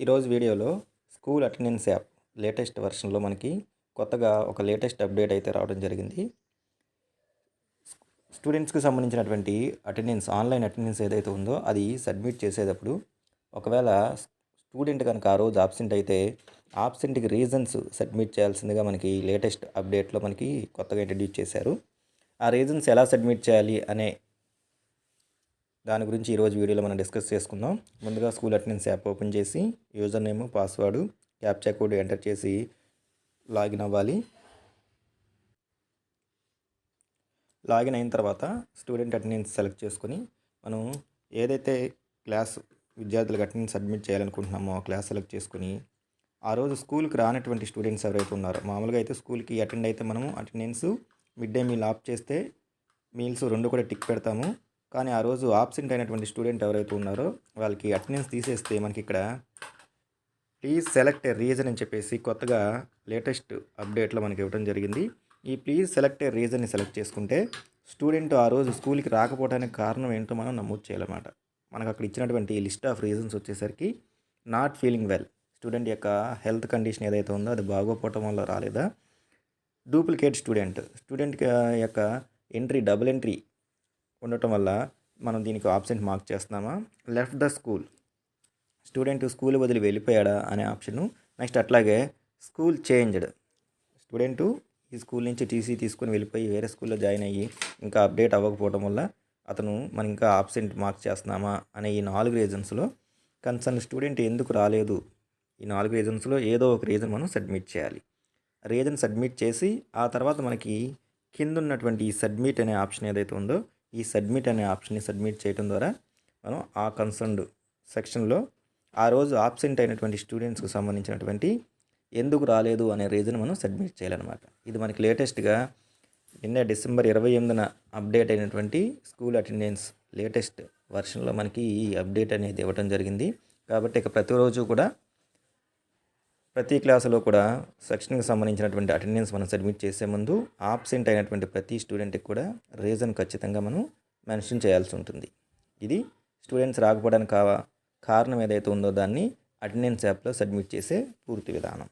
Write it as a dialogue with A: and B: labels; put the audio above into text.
A: ఈరోజు వీడియోలో school attendance app latest వెర్షన్లో మనకి కొత్తగా ఒక లేటెస్ట్ అప్డేట్ అయితే రావడం జరిగింది. స్టూడెంట్స్కి సంబంధించినటువంటి అటెండెన్స్ ఆన్లైన్ అటెండెన్స్ ఏదైతే ఉందో అది సబ్మిట్ చేసేటప్పుడు ఒకవేళ స్టూడెంట్ కనుక ఆ రోజు ఆబ్సెంట్ అయితే ఆబ్సెంట్కి రీజన్స్ సబ్మిట్ చేయాల్సిందిగా మనకి లేటెస్ట్ అప్డేట్లో మనకి కొత్తగా ఇంట్రడ్యూస్ చేశారు. ఆ రీజన్స్ ఎలా సబ్మిట్ చేయాలి అనే దాని గురించి ఈరోజు వీడియోలో మనం డిస్కస్ చేసుకుందాం. ముందుగా స్కూల్ అటెండెన్స్ యాప్ ఓపెన్ చేసి user name password captcha code enter చేసి లాగిన్ అవ్వాలి. లాగిన్ అయిన తర్వాత స్టూడెంట్ అటెండెన్స్ సెలెక్ట్ చేసుకొని మనం ఏదైతే క్లాస్ విద్యార్థులకు అటెండెన్స్ సబ్మిట్ చేయాలనుకుంటున్నామో ఆ క్లాస్ సెలెక్ట్ చేసుకొని ఆ రోజు స్కూల్కి రానటువంటి స్టూడెంట్స్ ఎవరైతే ఉన్నారో మామూలుగా అయితే స్కూల్కి అటెండ్ అయితే మనము attendance mid day meal off చేస్తే మీల్స్ రెండు కూడా టిక్ పెడతాము. కానీ ఆ రోజు ఆబ్సెంట్ అయినటువంటి స్టూడెంట్ ఎవరైతే ఉన్నారో వాళ్ళకి అటెండెన్స్ తీసేస్తే మనకి ఇక్కడ ప్లీజ్ సెలెక్ట్ ఏ రీజన్ అని చెప్పేసి కొత్తగా లేటెస్ట్ అప్డేట్లో మనకి ఇవ్వడం జరిగింది. ఈ ప్లీజ్ సెలెక్ట్ ఏ రీజన్ని సెలెక్ట్ చేసుకుంటే స్టూడెంట్ ఆ రోజు స్కూల్కి రాకపోవడానికి కారణం ఏంటో మనం నమోదు చేయాలన్నమాట. మనకు అక్కడ ఇచ్చినటువంటి లిస్ట్ ఆఫ్ రీజన్స్ వచ్చేసరికి నాట్ ఫీలింగ్ వెల్ స్టూడెంట్ యొక్క హెల్త్ కండిషన్ ఏదైతే ఉందో అది బాగోపోవటం వల్ల రాలేదా? డూప్లికేట్ స్టూడెంట్ స్టూడెంట్ యొక్క ఎంట్రీ డబుల్ ఎంట్రీ ఉండటం వల్ల మనం దీనికి ఆప్షన్ మార్క్ చేస్తున్నామా? Left the school. Student school వదిలి వెళ్ళిపోయాడా అనే ఆప్షను నెక్స్ట్ అట్లాగే స్కూల్ చేంజ్డ్. స్టూడెంటు ఈ స్కూల్ నుంచి టీసీ తీసుకొని వెళ్ళిపోయి వేరే స్కూల్లో జాయిన్ అయ్యి ఇంకా అప్డేట్ అవ్వకపోవడం వల్ల అతను మనం ఇంకా ఆబ్సెంట్ మార్క్ చేస్తున్నామా అనే ఈ నాలుగు రీజన్స్లో కన్సర్న్ స్టూడెంట్ ఎందుకు రాలేదు? ఈ నాలుగు రీజన్స్లో ఏదో ఒక రీజన్ మనం సబ్మిట్ చేయాలి. రీజన్ సబ్మిట్ చేసి ఆ తర్వాత మనకి కింద ఉన్నటువంటి ఈ సబ్మిట్ అనే ఆప్షన్ ఏదైతే ఉందో ఈ సబ్మిట్ అనే ఆప్షన్ని సబ్మిట్ చేయడం ద్వారా మనం ఆ కన్సర్న్డ్ సెక్షన్లో ఆ రోజు ఆబ్సెంట్ అయినటువంటి స్టూడెంట్స్కి సంబంధించినటువంటి ఎందుకు రాలేదు అనే రీజన్ మనం సబ్మిట్ చేయాలన్నమాట. ఇది మనకి లేటెస్ట్గా నిన్న డిసెంబర్ ఇరవై ఎనిమిదిన అప్డేట్ అయినటువంటి స్కూల్ అటెండెన్స్ లేటెస్ట్ వర్షన్లో మనకి ఈ అప్డేట్ అనేది ఇవ్వడం జరిగింది. కాబట్టి ఇక ప్రతిరోజు కూడా ప్రతి క్లాసులో కూడా సెక్షన్కి సంబంధించినటువంటి అటెండెన్స్ మనం సబ్మిట్ చేసే ముందు ఆబ్సెంట్ అయినటువంటి ప్రతి స్టూడెంట్కి కూడా రీజన్ ఖచ్చితంగా మనం మెన్షన్ చేయాల్సి ఉంటుంది. ఇది స్టూడెంట్స్ రాకపోవడానికి కావా కారణం ఏదైతే ఉందో దాన్ని అటెండెన్స్ యాప్లో సబ్మిట్ చేసే పూర్తి విధానం.